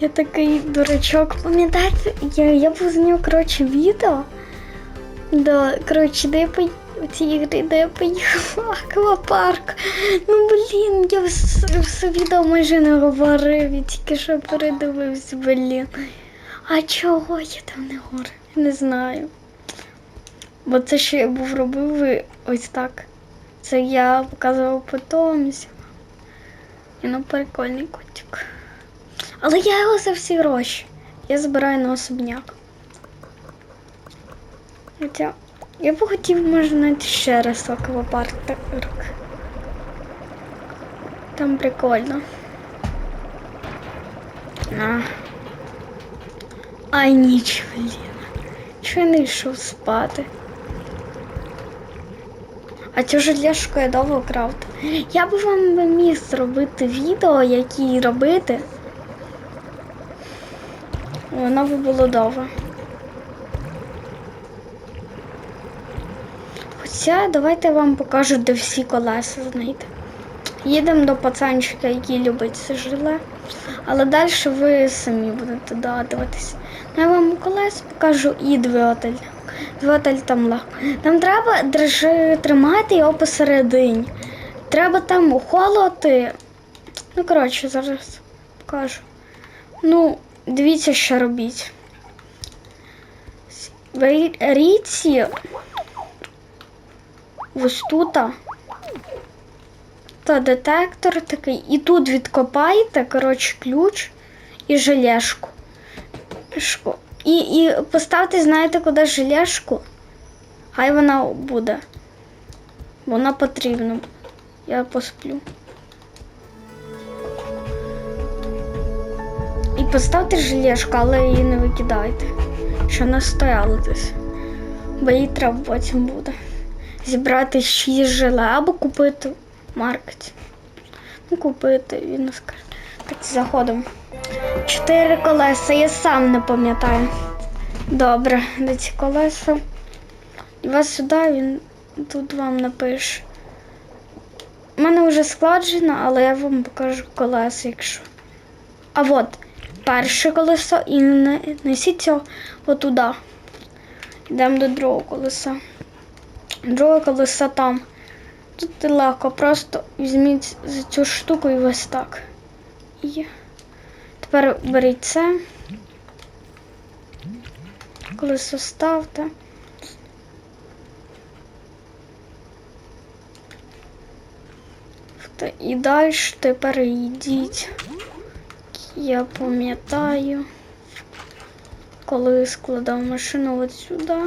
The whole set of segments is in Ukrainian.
Я такий дурачок. Пам'ятаєте, я, я познав, коротше, відео. Да, коротше, де я по ці ігри, де я поїхала аквапарк. Ну блін, я все, все відео майже не говорив, я тільки що передивився, блін. А чого я там не говорив? Я не знаю. Бо це що я був робив ось так. Це я показував потомцям. Ну прикольний котик. Але я його за всі гроші. Я збираю на особняк. Хоча я б хотів, може, навіть ще раз аквапарк. Там прикольно. А. Ай, ніч, блін. Чого я не йшов спати? А цю желешку я довго крафтив. Я б вам міг зробити відео, які робити. Воно би було довго. Хоча давайте я вам покажу, де всі колеса знайти. Їдемо до пацанчика, який любить це жиле. Але далі ви самі будете догадуватися. Я вам колес покажу і двигатель. Двигатель там легко. Там треба держи, тримати його посередині. Треба там холоти. Ну, коротше, зараз покажу. Ну, дивіться, що робіть. Беріть ось тут. Та детектор такий. І тут відкопаєте, коротше, ключ і желешку. Шко- І, і поставте, знаєте, куди желешку? Хай вона буде. Вона потрібна. Я посплю. І поставте желешку, але її не викидайте. Що вона стояла десь. Бо їй треба потім буде. Зібрати шість желе або купити в маркеті. Ну, купити, він скаже. Так, заходимо. Чотири колеса, я сам не пам'ятаю. Добре, де ці колеса? І вас сюди він тут вам напише. У мене вже складжено, але я вам покажу колеса, якщо. А от перше колесо і несіть цього отуда. Йдемо до другого колеса. Друге колесо там. Тут легко, просто візьміть цю штуку і ось так. І тепер беріть це. Колесо ставте. І далі тепер йдіть. Я пам'ятаю, коли складав машину от сюди.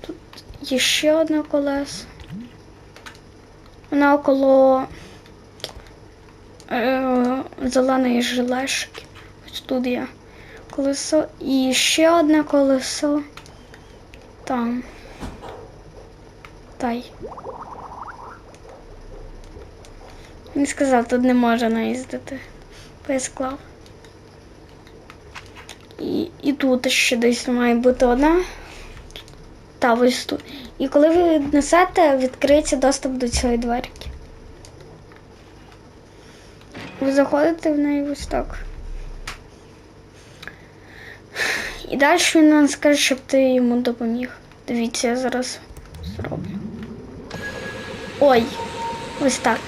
Тут є ще одне колесо. Вона около е, зеленої жилешки. Ось тут є колесо. І ще одне колесо. Там. Тай. Він сказав, тут не можна їздити. Поясклав. І, і тут ще десь має бути одна. Та ось тут. І коли ви віднесете, відкриється доступ до цієї дверки. Ви заходите в неї ось так. І далі він нам скаже, щоб ти йому допоміг. Дивіться, я зараз зроблю. Ой, ось так.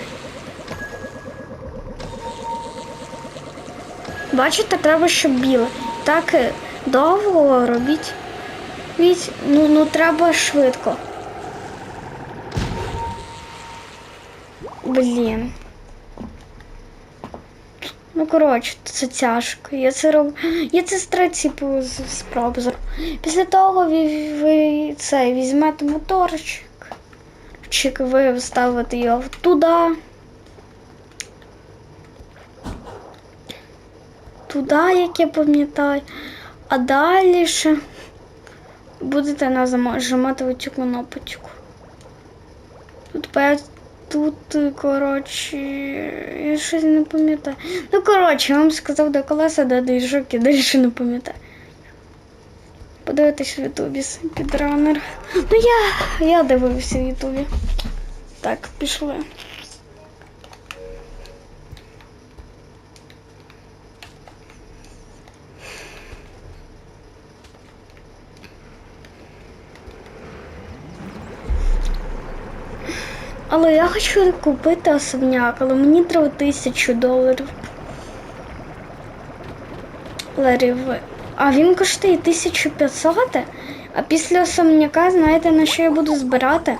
Бачите, треба, щоб біле. Так е, довго робіть. Ну, ну треба швидко. Блін. Ну, коротше, це тяжко. Я це роб... Я це з третій спроб. Після того ви, ви це візьмете моторчик. Чик, ви вставите його туди. Туди, як я пам'ятаю. А далі ще будете нажимати цю кнопочку. Тут п'ять, тут, коротше, я щось не пам'ятаю. Ну, коротше, я вам сказав до колеса, де двіжок, і далі не пам'ятаю. Подивитись в Ютубі підранер. Ну я, я дивився в Ютубі. Так, пішли. Але я хочу купити особняк, але мені треба тисячу доларів. Ларів. А він коштує 1500, а після особняка, знаєте, на що я буду збирати?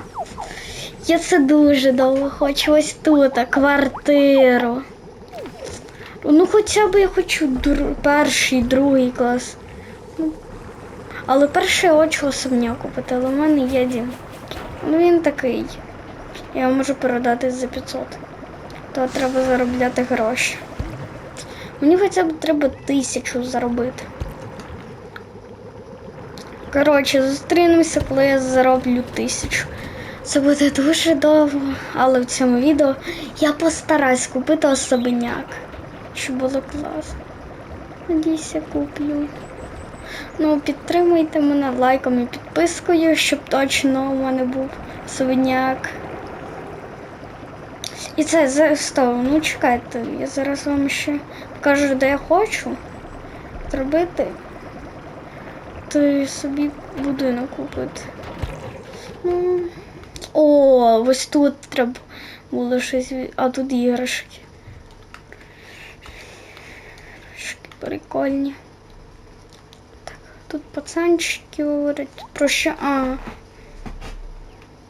Я це дуже довго хочу. Ось тут, квартиру. Ну, хоча б я хочу дру- перший, другий клас. Ну, Але перший я хочу особняк купити, але в мене є дім. Ну він такий. Я можу продати за 500. То треба заробляти гроші. Мені хоча б треба тисячу заробити. Коротше, зустрінемося, коли я зароблю тисячу. Це буде дуже довго, але в цьому відео я постараюсь купити особняк, щоб було класно. Надіюсь, я куплю. Ну, підтримуйте мене лайком і підпискою, щоб точно у мене був особняк. І це за стоп, ну чекайте, я зараз вам ще покажу, де я хочу зробити. То собі будинок купити. Ну, о, ось тут треба було щось. А тут іграшки. Іграшки прикольні. Так, тут пацанчики говорять про що. А.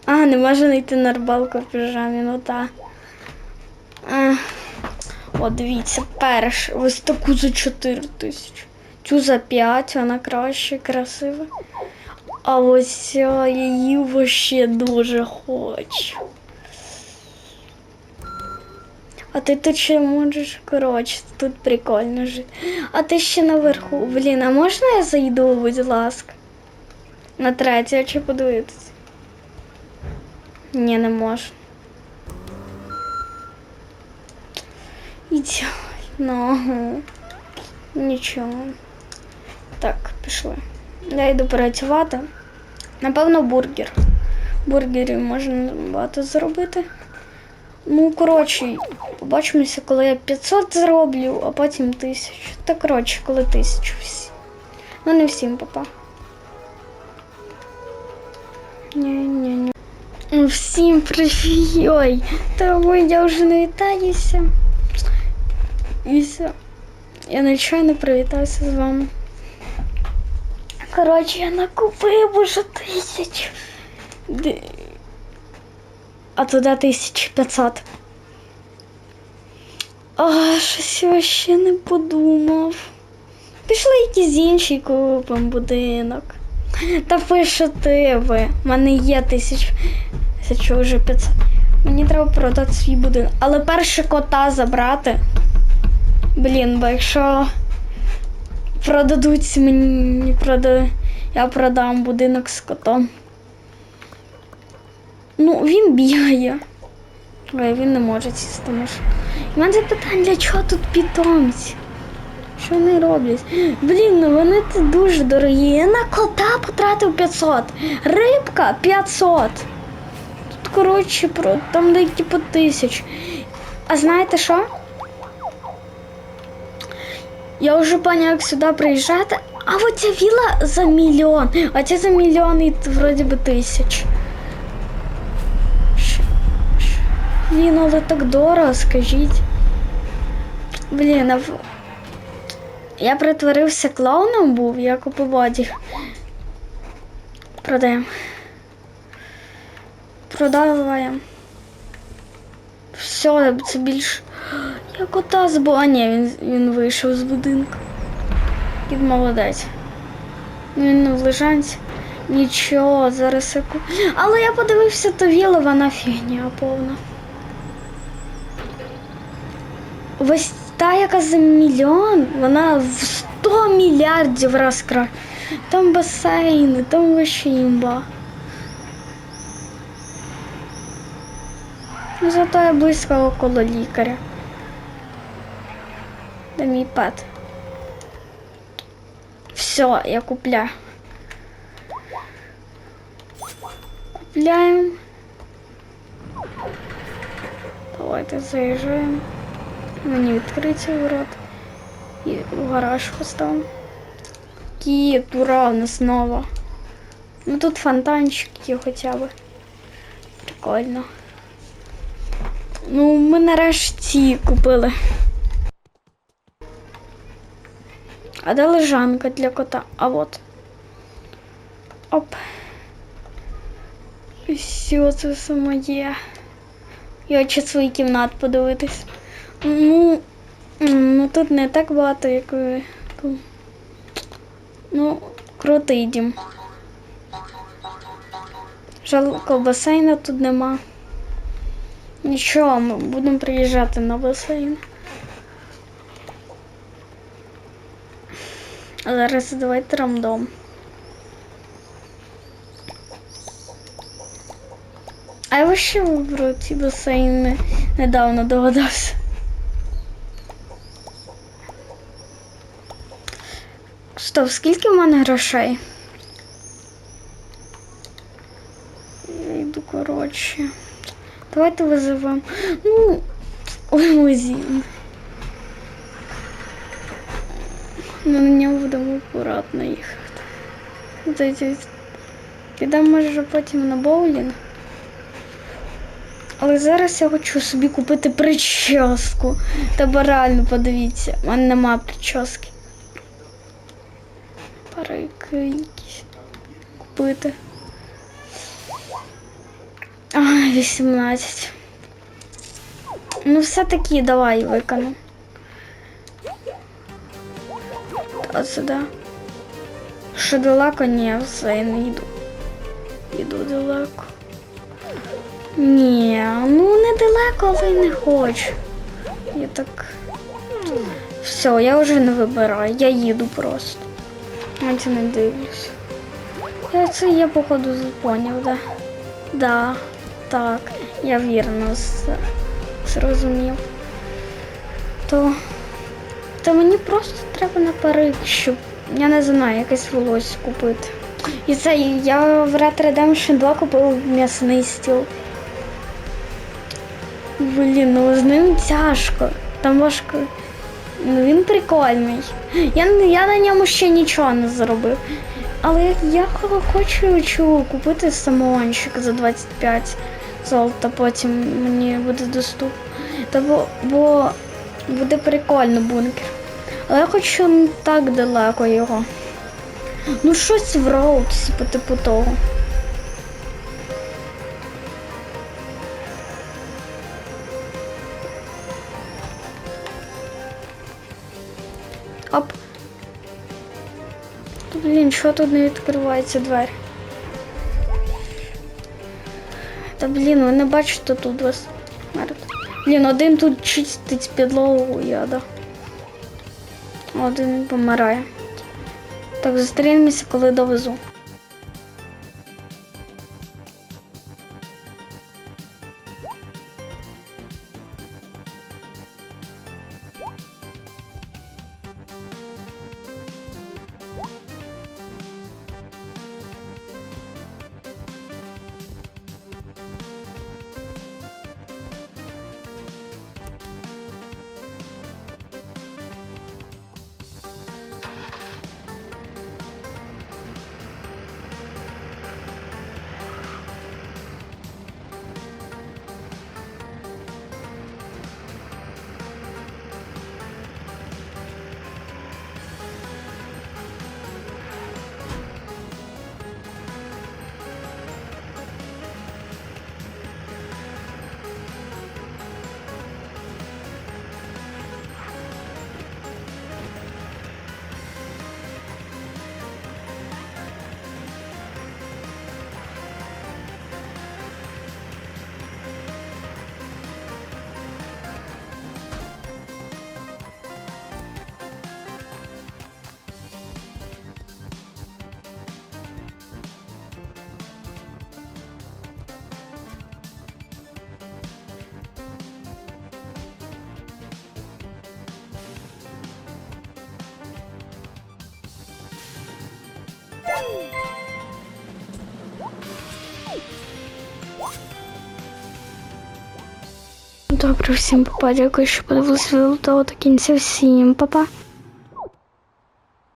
А, не можна знайти на рибалку в піжамі, ну так. О, дивіться, перш. Ось таку за 4 тисячі. Цю за 5, вона краще, красива. А ось я її вообще дуже хочу. А ти тут ще можеш, коротше, тут прикольно жити. А ти ще наверху. Блін, а можна я зайду, будь ласка? На третє чи подивитися? Ні, не можу. Ідеально. Нічого. Так, пішли. Я йду працювати. Напевно, бургер. Бургерів можна багато зробити. Ну, коротше, побачимося, коли я 500 зроблю, а потім 1000. Та коротше, коли 1000 всі. Ну, не всім, папа. Ні-ні-ні. Всім привіт! Ой, я вже не вітаюся. І все. Я нечайно привітався з вами. Коротше, я накупив уже тисяч. А туди 1500. А, щось я ще не подумав. Пішли якийсь інший купимо будинок. Та пишете ви. У мене є тисяч. Тисячу вже 500. Мені треба продати свій будинок. Але перше кота забрати. Блін, бо якщо продадуть мені прода... я продам будинок з котом. Ну, він бігає. Ой, він не може сісти тому що. У мене питання, для чого тут питомці? Що вони роблять? Блін, ну вони тут дуже дорогі. Я на кота потратив 500. Рибка 500. Тут, коротше, там де типу тисяч. А знаєте що? Я вже поняла, як сюди приїжджати. А вот оця віла за мільйон. А ця за вроді би тисяч. Ш- ш- Блін, але так дорого, скажіть. Блін, а я притворився клоуном був, я купив одяг. Продаємо. Продаваємо. Все, це більше. Я кота збув. А ні, він, він вийшов з будинку. Кіт молодець. Він в лежанці. Нічого, зараз я. Але я подивився, то віла, вона фігня повна. Ось та, яка за мільйон, вона в 100 мільярдів раз краще. Там басейни, там вообще імба. Ну, Зато я близько около лікаря. Де мій. Все, я купляю. Купляємо. Давайте заїжджаємо. Мені відкриті ворот. І в гараж поставимо. Кіт, ура, у нас нова. Ну тут фонтанчик є хоча б. Прикольно. Ну, ми нарешті купили. А де лежанка для кота? А от. Оп. Все, це все моє. Я хочу свої кімнат подивитись. Ну, ну тут не так багато, як ви. Ну, крутий дім. Жалко, басейна тут нема. Нічого, ми будемо приїжджати на басейн. Зараз давайте рандом. А я вообще вибрав ці басейни недавно догадався. Стоп, скільки в мене грошей? Я йду, коротше. Давайте визивемо. Ну, лимузин. Ну, на ньому будемо акуратно їхати. Підемо, може, потім на боулінг. Але зараз я хочу собі купити прическу. Та реально подивіться, в мене нема прически. Парики якісь купити. А, 18. Ну, все-таки давай викону. Та сюди. Що далеко? Ні, все, я не йду. Йду далеко. Ні, ну недалеко, але й не хочу. Я так. Все, я вже не вибираю, я їду просто. Навіть не дивлюсь. Я це я походу поняв, да? Да, так, я вірно зрозумів. То, то мені просто треба на парик, щоб, я не знаю, якесь волосся купити. І це я в Red Redemption 2 купив м'ясний стіл. Блін, ну з ним тяжко. Там важко. Ну він прикольний. Я, я на ньому ще нічого не зробив. Але я хочу чу, купити самогонщик за 25 золота, потім мені буде доступно. Та бо, бо буде прикольно бункер. Але я хочу не так далеко його. Ну щось в роудсі по типу того. Оп. Блін, що тут не відкривається двері? Та блін, ви не бачите тут вас. Блін, один тут чистить підлогу, яда. да. Один помирає. Так, зустрінемося, коли довезу. Добре, всім папа, дякую, що подивилися відео до кінця. Всім папа.